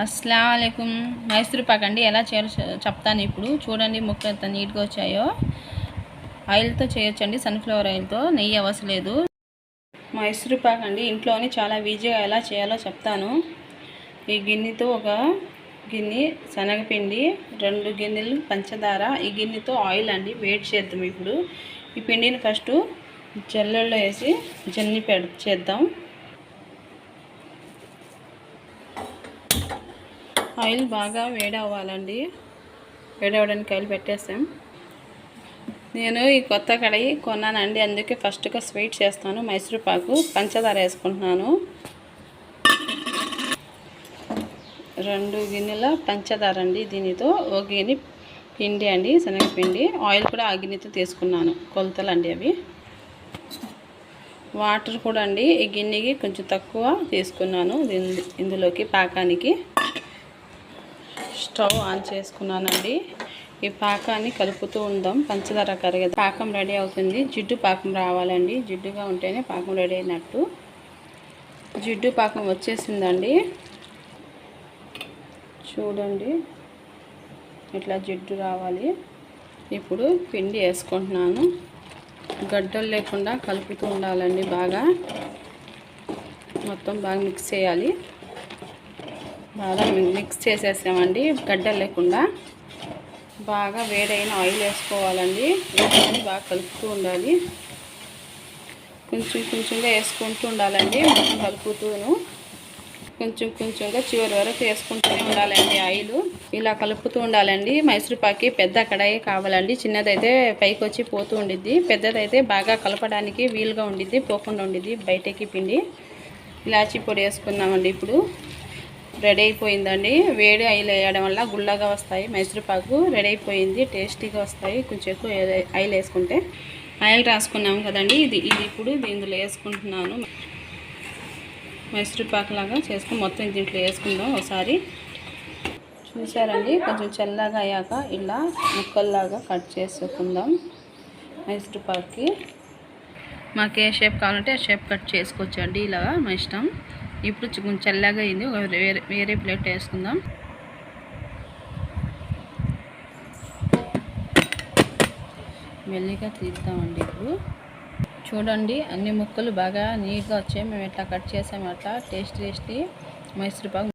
అస్సలం మైసూర్ పాక్ అండి. ఎలా చేయాలో చెప్తాను ఇప్పుడు. చూడండి ముక్కలు ఎంత నీట్గా వచ్చాయో. ఆయిల్తో చేయొచ్చండి. సన్ఫ్లవర్ ఆయిల్తో. నెయ్యి అవసరం లేదు. మైసూర్ పాక్ అండి. ఇంట్లోనే చాలా ఈజీగా ఎలా చేయాలో చెప్తాను. ఈ గిన్నెతో ఒక గిన్నె శనగపిండి రెండు గిన్నెలు పంచదార. ఈ గిన్నెతో ఆయిల్ అండి. వేడి చేద్దాం ఇప్పుడు. ఈ పిండిని ఫస్ట్ జల్లెల్లో వేసి జన్ని పెడ చేద్దాం. ఆయిల్ బాగా వేడి అవ్వాలండి అవ్వడానికి ఆయిల్ పెట్టేసాం. నేను ఈ కొత్త కడాయి కొన్నానండి. అందుకే ఫస్ట్గా స్వీట్ చేస్తాను. మైసూర్ పాకు పంచదార వేసుకుంటున్నాను. రెండు గిన్నెల పంచదార అండి దీనితో. ఒక గిన్నె పిండి అండి శనగపిండి. ఆయిల్ కూడా ఆ గిన్నెతో తీసుకున్నాను. కొలతలు అండి అవి. వాటర్ కూడా అండి. ఈ గిన్నెకి కొంచెం తక్కువ తీసుకున్నాను. దీని- ఇందులోకి పాకానికి. స్టవ్ ఆన్ చేసుకున్నానండి. ఈ పాకాన్ని కలుపుతూ ఉందాం. పంచదార కరగదు పాకం రెడీ అవుతుంది. జిడ్డు పాకం రావాలండి. జిడ్డుగా ఉంటేనే పాకం రెడీ అయినట్టు. జిడ్డు పాకం వచ్చేసిందండి. చూడండి. ఇట్లా జిడ్డు రావాలి. ఇప్పుడు పిండి వేసుకుంటున్నాను. గడ్డలు లేకుండా కలుపుతూ ఉండాలండి బాగా. మొత్తం బాగా మిక్స్ చేయాలి. బాగా మిక్స్ చేసేసామండి గడ్డలు లేకుండా. బాగా వేడైన ఆయిల్ వేసుకోవాలండి వేసుకొని బాగా కలుపుతూ ఉండాలి. కొంచెం కొంచెంగా వేసుకుంటూ ఉండాలండి మొత్తం కలుపుతూను. కొంచెం కొంచెంగా చివరి వరకు వేసుకుంటూనే ఉండాలండి ఆయిల్. ఇలా కలుపుతూ ఉండాలండి. మైసూరుపాకి పెద్ద కడాయి కావాలండి. చిన్నదైతే పైకి వచ్చి పోతూ ఉండిద్ది. పెద్దదైతే బాగా కలపడానికి వీలుగా ఉండిద్ది పోకుండా ఉండిద్ది బయటకి పిండి. ఇలాచీ పొడి వేసుకున్నామండి ఇప్పుడు. రెడీ అయిపోయిందండి. వేడి ఆయిల్ వేయడం వల్ల గుల్లగా వస్తాయి. మైసూరుపాకు రెడీ అయిపోయింది. టేస్టీగా వస్తాయి. కొంచెం ఎక్కువ ఆయిల్ వేసుకుంటే. ఆయిల్ రాసుకున్నాం కదండి. ఇది ఇది ఇప్పుడు దీంట్లో వేసుకుంటున్నాను. మైసూరుపాకు లాగా చేసుకుని మొత్తం దీంట్లో వేసుకుందాం ఒకసారి. చూసారండి? కొంచెం చల్లగా అయ్యాక ఇలా ముక్కల్లాగా కట్ చేసుకుందాం మైసూరుపాకుకి మాకు ఏ షేప్ కావాలంటే ఆ షేప్ కట్ చేసుకోవచ్చు అండి ఇలాగా మా ఇష్టం. ఇప్పుడు కొంచెం చల్లగా అయింది. వేరే వేరే ప్లేట్ వేసుకుందాం. మెల్లిగా తీద్దామండి ఇప్పుడు. చూడండి అన్ని ముక్కలు బాగా నీట్గా వచ్చాయి. మేము ఎట్లా కట్ చేసాము అట్లా టేస్ట్ టేస్టీ మైసూర్పాకు